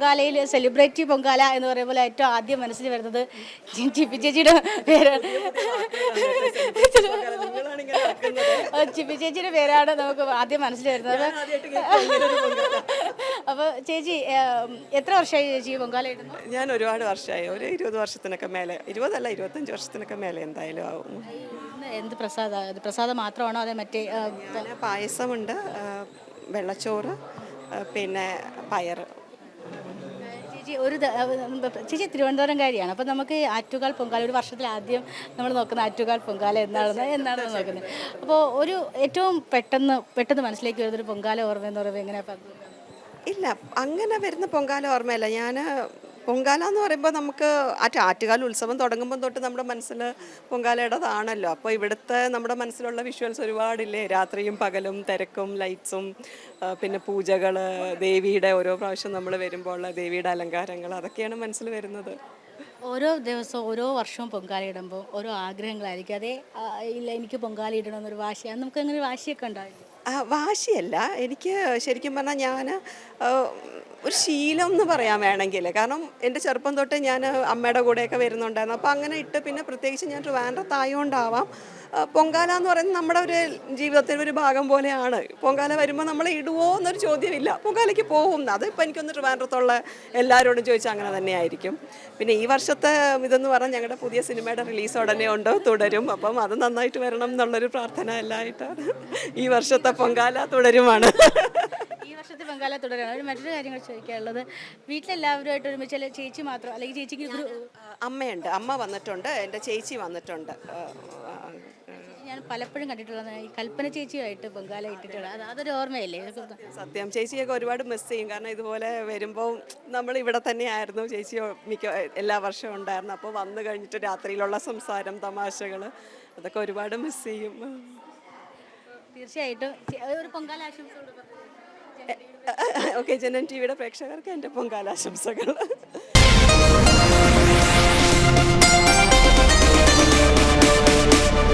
പൊങ്കാലയിൽ celebrity Pongala എന്ന് പറയുമ്പോൾ ഏറ്റവും ആദ്യം മനസ്സിൽ വരുന്നത് ചിപ്പി ചേച്ചിയുടെ പേര് ചിപ്പി ചേച്ചിയുടെ പേരാണ് നമുക്ക് ആദ്യം മനസ്സിൽ വരുന്നത്. അപ്പോൾ ചേച്ചി എത്ര വർഷമായി ചേച്ചി പൊങ്കാല ഇടുന്നു? ഞാൻ ഒരുപാട് വർഷമായി. ഒരു ഇരുപത് വർഷത്തിനൊക്കെ മേലെ ഇരുപതല്ല ഇരുപത്തഞ്ച് വർഷത്തിനൊക്കെ മേലെ എന്തായാലും ആവും. എന്ത് പ്രസാദ പ്രസാദം മാത്രമാണോ അതെ മറ്റേ പായസമുണ്ട് വെള്ളച്ചോറ് പിന്നെ പയർ ചേച്ചി ഒരു ചേച്ചി തിരുവനന്തപുരംകാരിയാണ് അപ്പോൾ നമുക്ക് ആറ്റുകാൽ പൊങ്കാല ഒരു വർഷത്തിൽ ആദ്യം നമ്മൾ നോക്കുന്ന ആറ്റുകാൽ പൊങ്കാല എന്നാണെന്ന് എന്നാണെന്ന് നോക്കുന്നത്. അപ്പോൾ ഒരു ഏറ്റവും പെട്ടെന്ന് പെട്ടെന്ന് മനസ്സിലേക്ക് വരുന്നൊരു പൊങ്കാല ഓർമ്മ എന്ന് പറയുമ്പോൾ എങ്ങനെയാണ് ഇല്ല അങ്ങനെ വരുന്ന പൊങ്കാല ഓർമ്മയല്ല. ഞാൻ പൊങ്കാല എന്ന് പറയുമ്പോൾ നമുക്ക് ആ ആറ്റുകാല ഉത്സവം തുടങ്ങുമ്പോൾ തൊട്ട് നമ്മുടെ മനസ്സിൽ പൊങ്കാലയുടേതാണല്ലോ. അപ്പോൾ ഇവിടുത്തെ നമ്മുടെ മനസ്സിലുള്ള വിഷ്വൽസ് ഒരുപാടില്ലേ? രാത്രിയും പകലും തിരക്കും ലൈറ്റ്സും പിന്നെ പൂജകൾ ദേവിയുടെ ഓരോ പ്രാവശ്യം നമ്മൾ വരുമ്പോൾ ഉള്ള ദേവിയുടെ അലങ്കാരങ്ങൾ അതൊക്കെയാണ് മനസ്സിൽ വരുന്നത്. ഓരോ ദിവസവും ഓരോ വർഷവും പൊങ്കാല ഇടുമ്പോൾ ഓരോ ആഗ്രഹങ്ങളായിരിക്കും. അതേ ഇല്ല എനിക്ക് പൊങ്കാല ഇടണമെന്നൊരു വാശിയാണ് നമുക്ക് അങ്ങനെ വാശിയൊക്കെ ഉണ്ടാവില്ല? വാശിയല്ല. എനിക്ക് ശരിക്കും പറഞ്ഞാൽ ഞാൻ ഒരു ശീലം എന്ന് പറയാൻ വേണമെങ്കിൽ. കാരണം എന്റെ ചെറുപ്പം തൊട്ടേ ഞാൻ അമ്മയുടെ കൂടെയൊക്കെ വരുന്നുണ്ടായിരുന്നു. അപ്പോൾ അങ്ങനെ ഇട്ട് പിന്നെ പ്രത്യേകിച്ച് ഞാൻ ട്രിവാൻഡ്രത്തായോണ്ടാവാം പൊങ്കാല എന്ന് പറയുന്നത് നമ്മുടെ ഒരു ജീവിതത്തിന്റെ ഒരു ഭാഗം പോലെയാണ്. പൊങ്കാല വരുമ്പോൾ നമ്മൾ ഇടുവോ എന്നൊരു ചോദ്യമില്ല. പൊങ്കാലയ്ക്ക് പോകും. അതിപ്പോൾ എനിക്കൊന്ന് ട്രിവാൻഡ്രത്തുള്ള എല്ലാവരോടും ചോദിച്ചാൽ അങ്ങനെ തന്നെയായിരിക്കും. പിന്നെ ഈ വർഷത്തെ ഇതെന്ന് പറഞ്ഞാൽ ഞങ്ങളുടെ പുതിയ സിനിമയുടെ റിലീസ് ഉടനെ ഉണ്ട് തുടരും. അപ്പം അത് നന്നായിട്ട് വരണം എന്നുള്ളൊരു പ്രാർത്ഥന എല്ലായിട്ടാണ് ഈ വർഷത്തെ പൊങ്കാല തുടരുമാണ് ഈ തുടരാണ് ഒരു മറ്റൊരു കാര്യങ്ങൾ ചോദിക്കാനുള്ളത് വീട്ടിലെല്ലാവരുമായിട്ട് ഒരുമിച്ച് അല്ലെ ചേച്ചി മാത്രം അല്ലെങ്കിൽ ചേച്ചിക്ക് ഒരു അമ്മയുണ്ട്. അമ്മ വന്നിട്ടുണ്ട് എന്റെ ചേച്ചി വന്നിട്ടുണ്ട്. ഞാൻ പലപ്പോഴും കണ്ടിട്ടുള്ളതാണ് ഈ കൽപ്പന ചേച്ചിയുമായിട്ട് പൊങ്കാല ഇട്ടിട്ടുള്ളത് അതൊരു ഓർമ്മയല്ലേ? സത്യം ചേച്ചിയൊക്കെ ഒരുപാട് മിസ് ചെയ്യും. കാരണം ഇതുപോലെ വരുമ്പോൾ നമ്മൾ ഇവിടെ തന്നെയായിരുന്നു ചേച്ചി മിക്ക എല്ലാ വർഷവും ഉണ്ടായിരുന്നു. അപ്പോൾ വന്നു കഴിഞ്ഞിട്ട് രാത്രിയിലുള്ള സംസാരം തമാശകൾ അതൊക്കെ ഒരുപാട് മിസ് ചെയ്യും. തീർച്ചയായിട്ടും. ഒരു പൊങ്കാല ആശംസ ഓക്കെ ജനൻ ടി വിയുടെ പ്രേക്ഷകർക്ക് എന്റെ പൊങ്കാലാശംസകൾ